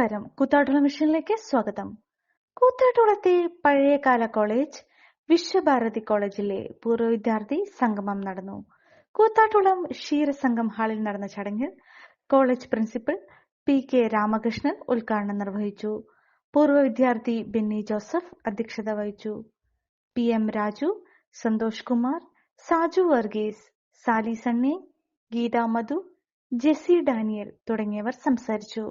നമസ്കാരം. കൂത്താട്ടുള മിഷനിലേക്ക് സ്വാഗതം. കൂത്താട്ടുളത്തെ പഴയകാല കോളേജ് വിശ്വഭാരതി കോളേജിലെ പൂർവ വിദ്യാർത്ഥി സംഗമം നടന്നു. കൂത്താട്ടുളം ക്ഷീരസംഘം ഹാളിൽ നടന്ന ചടങ്ങിൽ college principal P K Ramakrishnan ഉദ്ഘാടനം നിർവഹിച്ചു. പൂർവ വിദ്യാർത്ഥി ബെന്നി ജോസഫ് അധ്യക്ഷത വഹിച്ചു. പി എം രാജു സന്തോഷ് കുമാർ സാജു വർഗീസ് സാലി സണ്ണി ഗീത മധു ജെസി ഡാനിയൽ തുടങ്ങിയവർ സംസാരിച്ചു.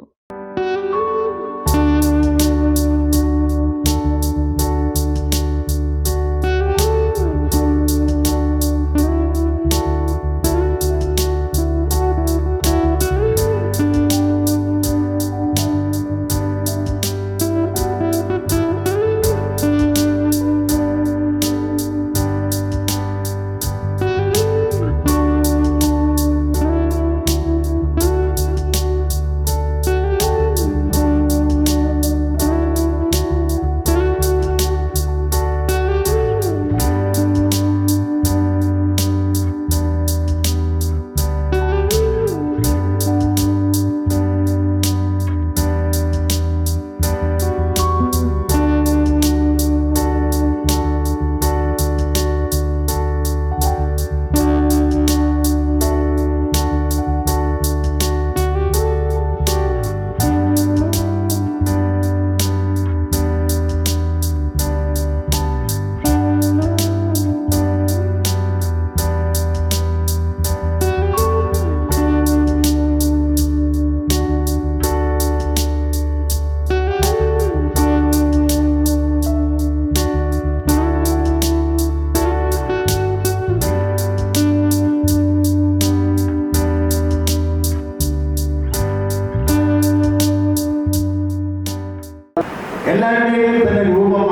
എല്ലാവരുടെയും തന്നെ രൂപം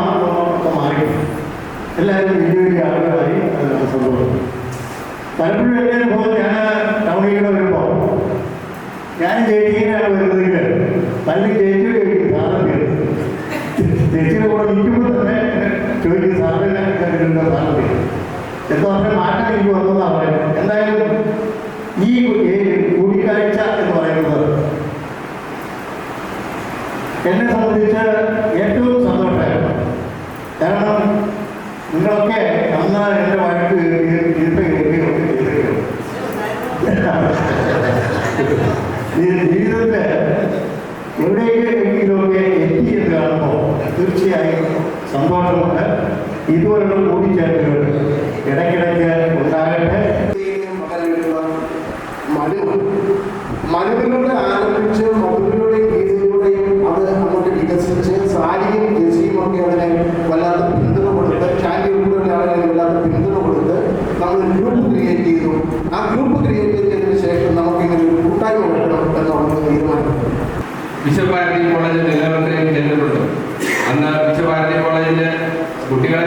ഒക്കെ മാറി. എല്ലാവരും വലിയ വലിയ ആളുകളായി പലപ്പോഴും ഞാൻ ടൗണിലൂടെ വരുമ്പോൾ ഞാൻ ചേച്ചിയിലാണ് വരുന്നതെങ്കിൽ പല്ല് ചേച്ചിയുടെ ചോദിക്കും ചേച്ചിയുടെ കൂടെ നിൽക്കുമ്പോൾ തന്നെ ചോദിക്കും സാറിനെ കണ്ടിട്ടുണ്ടോ സാറിന് എന്തോ പറഞ്ഞാൽ മാറ്റം എനിക്ക് വന്നതാണ് പറയുന്നത്. എന്തായാലും ഈ കൂടിക്കാഴ്ച എന്ന് പറയുന്നത് എന്നെ സംബന്ധിച്ച് ഏറ്റവും സന്തോഷമായിരുന്നു കാരണം നിങ്ങളൊക്കെ അന്ന് എന്റെ വഴക്ക് ജീവിതത്തിൽ എവിടെയെങ്കിലുമൊക്കെ എത്തി എന്ന് കാണുമ്പോൾ തീർച്ചയായും സന്തോഷമുണ്ട്. ഇതുപോലുള്ള കൂടിച്ചേരലുകൾ ഇടയ്ക്കിടയ്ക്ക് ഉണ്ടാകട്ടെ. മനുവ് ഗ്രൂപ്പ് ക്രിയേറ്റ് ചെയ്തതിനു ശേഷം നമുക്ക് ഇങ്ങനെ ഒരു കൂട്ടായ്മ വെക്കണം എന്നുള്ളത് തീരുമാനം വിശ്വഭാരതി കോളേജ് നിലനിർത്തുകയും ചെയ്തിട്ടുണ്ട് അന്ന് വിശ്വഭാരതി കോളേജിന്റെ കുട്ടികളെ